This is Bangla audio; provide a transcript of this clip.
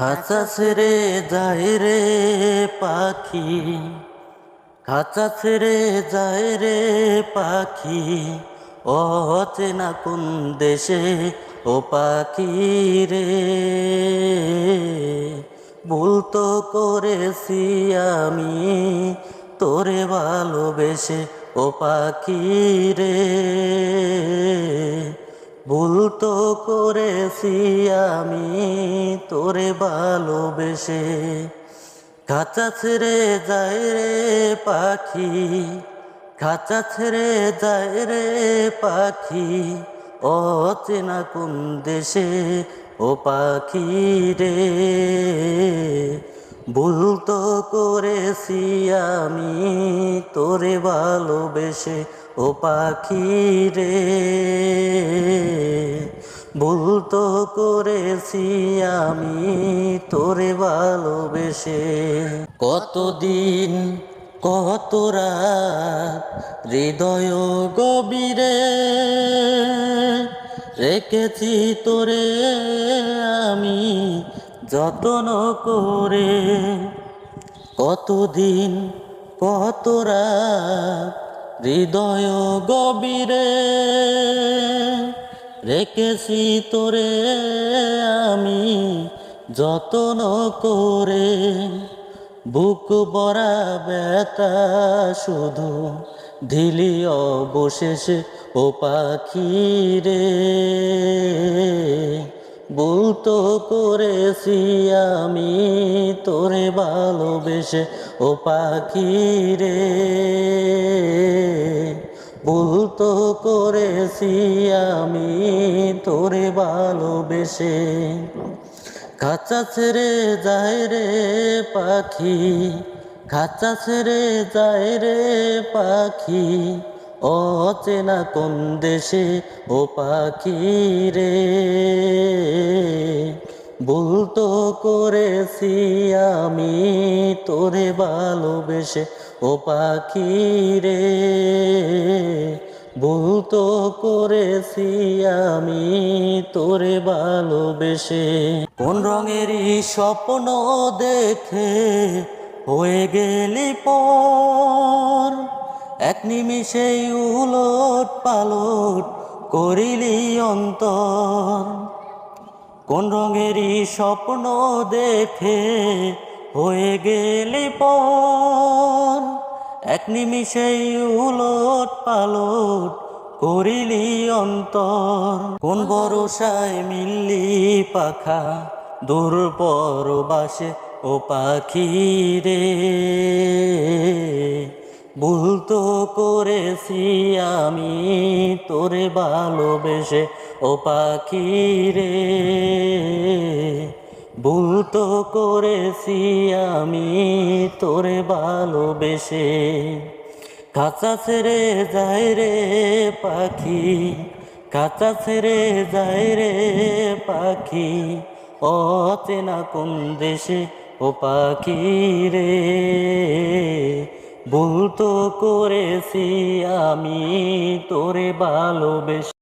খাঁচা ছেড়ে যায় রে পাখি খাঁচা ছেড়ে যায় রে পাখি অচেনা কোন দেশে ও পাখি রে। ভুল তো করেছি আমি, তোরে ভালোবেসে ও পাখি রে। ভুল তো করেছি আমি, তোরে ভালোবেসে। খাঁচা ছেড়ে যায় রে পাখি, খাঁচা ছেড়ে যায় রে পাখি, অচেনা কোন দেশে ও পাখি রে। ভুল তো করেছি আমি, তোরে ভালোবেসে ও পাখি রে। তো করেছি আমি, তোরে ভালোবেসে। কতদিন, কত রাত হৃদয় গভীরে রেখেছি তোরে আমি যত্ন করে। কতদিন, কত রাত হৃদয় গভীরে রেখেছি তোরে আমি যত্ন করে। বুক বরা ব্যথা শুধু ধিলি অবশেষে, ও পাখি রে। বলতো করেছি আমি তোরে ভালোবেসে, ও পাখি রে। বলতো করেছি আমি তোরে ভালোবেসে। খাঁচা ছেড়ে যায় রে পাখি, খাঁচা ছেড়ে যায় রে পাখি, অচেনা কোন দেশে ও পাখি রে। বলতো করেছি আমি তোরে ভালোবেসে ও পাখি রে। বলতো করেছি আমি, তোরে ভালোবেসে। কোন রঙেরই স্বপ্ন দেখে হয়ে গেলি পর। এক নিমিষেই উলট পালট করিলি অন্তর। কোন রঙেরই স্বপ্ন দেখে হয়ে গেলি পর। এক নিমিষেই উলট পালট করিলি অন্তর। কোন ভরসায় মিললি পাখা, দূর পরবাসে ও পাখি রে। ভুল তো করেছি আমি তোরে ভালোবেসে ও পাখি রে। ভুল তো করেছি আমি তোরে ভালোবেসে খাঁচা ছেড়ে যায় রে পাখি, কাঁচা ছেড়ে যায় রে পাখি, অচেনা কোন দেশে ও পাখি রে? ভুল তো করেছি আমি, তোরে ভালোবেসে